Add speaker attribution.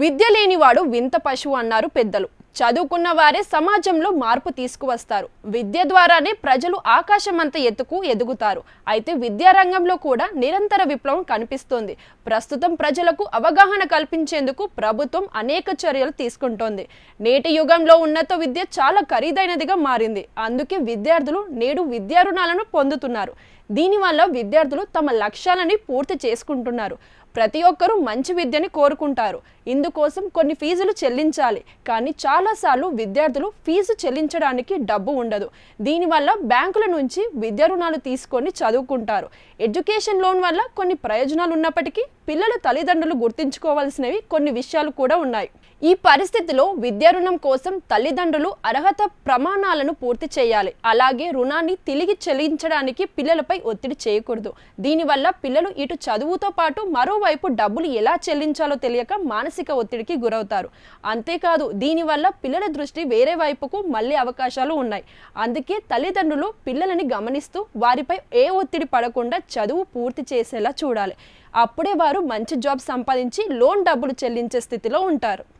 Speaker 1: విద్య లేనివాడు వింత పశువు అన్నారు పెద్దలు. చదువుకున్న వారే సమాజంలో మార్పు తీసుకువస్తారు. విద్య ద్వారానే ప్రజలు ఆకాశమంత ఎత్తుకు ఎదుగుతారు. అయితే విద్యారంగంలో కూడా నిరంతర విప్లవం కనిపిస్తోంది. ప్రస్తుతం ప్రజలకు అవగాహన కల్పించేందుకు ప్రభుత్వం అనేక చర్యలు తీసుకుంటోంది. నేటి యుగంలో ఉన్నత విద్య చాలా ఖరీదైనదిగా మారింది. అందుకే విద్యార్థులు నేడు విద్యా రుణాలను పొందుతున్నారు. దీనివల్ల విద్యార్థులు తమ లక్ష్యాలని పూర్తి చేసుకుంటున్నారు. ప్రతి ఒక్కరూ మంచి విద్యని కోరుకుంటారు. ఇందుకోసం కొన్ని ఫీజులు చెల్లించాలి. కానీ చాలాసార్లు విద్యార్థులు ఫీజు చెల్లించడానికి డబ్బు ఉండదు. దీనివల్ల బ్యాంకుల నుంచి విద్యా రుణాలు తీసుకొని చదువుకుంటారు. ఎడ్యుకేషన్ లోన్ వల్ల కొన్ని ప్రయోజనాలు ఉన్నప్పటికీ పిల్లల తల్లిదండ్రులు గుర్తుంచుకోవాల్సినవి కొన్ని విషయాలు కూడా ఉన్నాయి. ఈ పరిస్థితిలో విద్యా రుణం కోసం తల్లిదండ్రులు అర్హత ప్రమాణాలను పూర్తి చేయాలి. అలాగే రుణాన్ని తిరిగి చెల్లించడానికి పిల్లలపై ఒత్తిడి చేయకూడదు. దీనివల్ల పిల్లలు ఇటు చదువుతో పాటు మరోవైపు డబ్బులు ఎలా చెల్లించాలో తెలియక మానసిక ఒత్తిడికి గురవుతారు. అంతేకాదు దీనివల్ల పిల్లల దృష్టి వేరే వైపుకు మళ్ళీ అవకాశాలు ఉన్నాయి. అందుకే తల్లిదండ్రులు పిల్లలని గమనిస్తూ వారిపై ఏ ఒత్తిడి పడకుండా చదువు పూర్తి చేసేలా చూడాలి. అప్పుడే వారు మంచి జాబ్ సంపాదించి లోన్ డబ్బులు చెల్లించే స్థితిలో ఉంటారు.